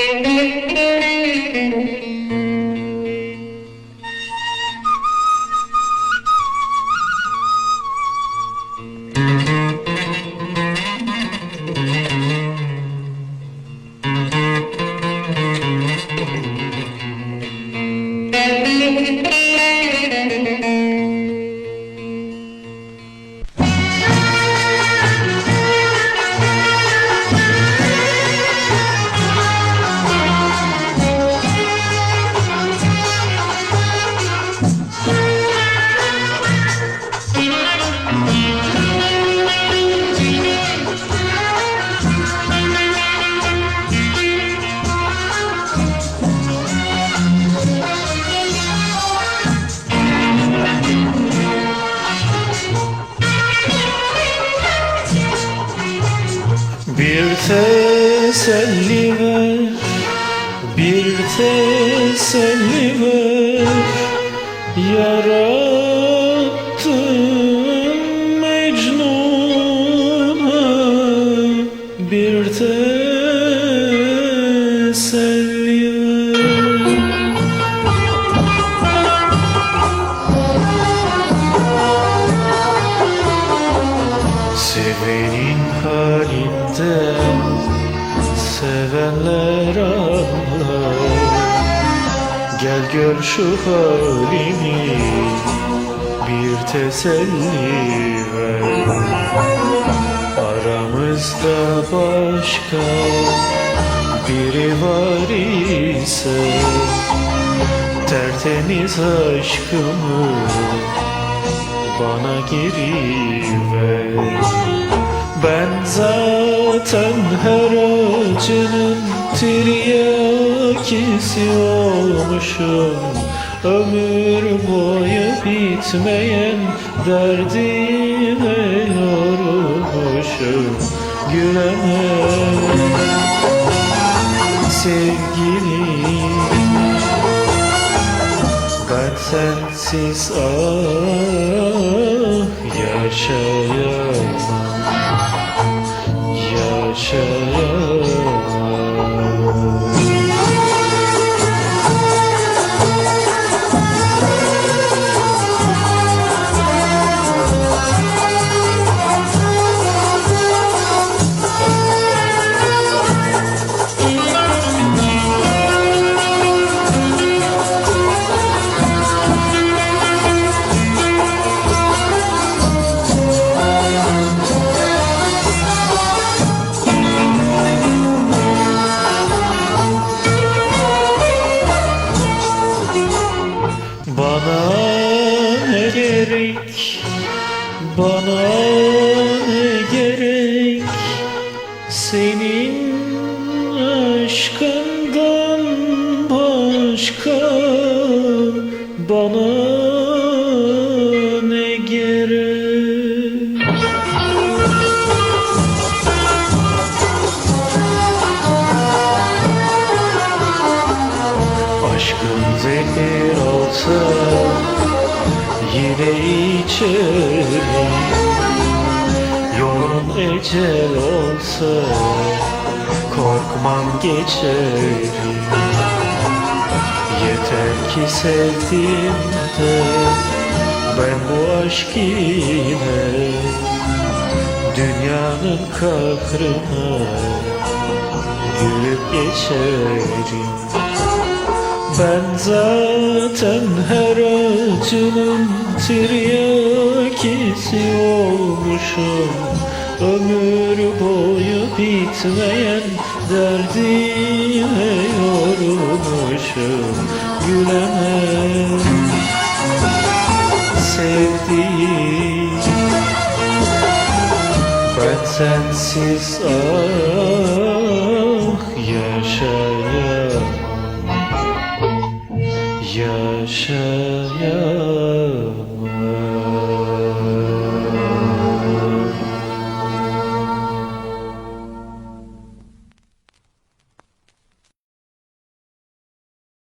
Thank you. Teselli ver Bir teselli ver Yarattın Sevenin halinden sevenler anlar. Gel gör şu halimi bir teselli ver. Aramızda başka biri var ise Tertemiz aşkımı bana geri ver Ben zaten her acının tiryakisi olmuşum Ömür boyu bitmeyen derdime yorulmuşum. Gülemem ben sensiz ah yaşayamam gerek? Bana ne gerek? Senin aşkından başka Bana ne gerek? Aşkın zehir olsa yine içerim. Yolun ecel olsa korkmam geçerim. Yeter ki sevdiğimde ben bu aşk ile Dünyanın kahrına gülüp geçerim. Ben zaten her acının tiryakisi olmuşum. Ömür boyu bitmeyen derdime yorulmuşum. Gülemem sevdiğim. Ben sensiz ah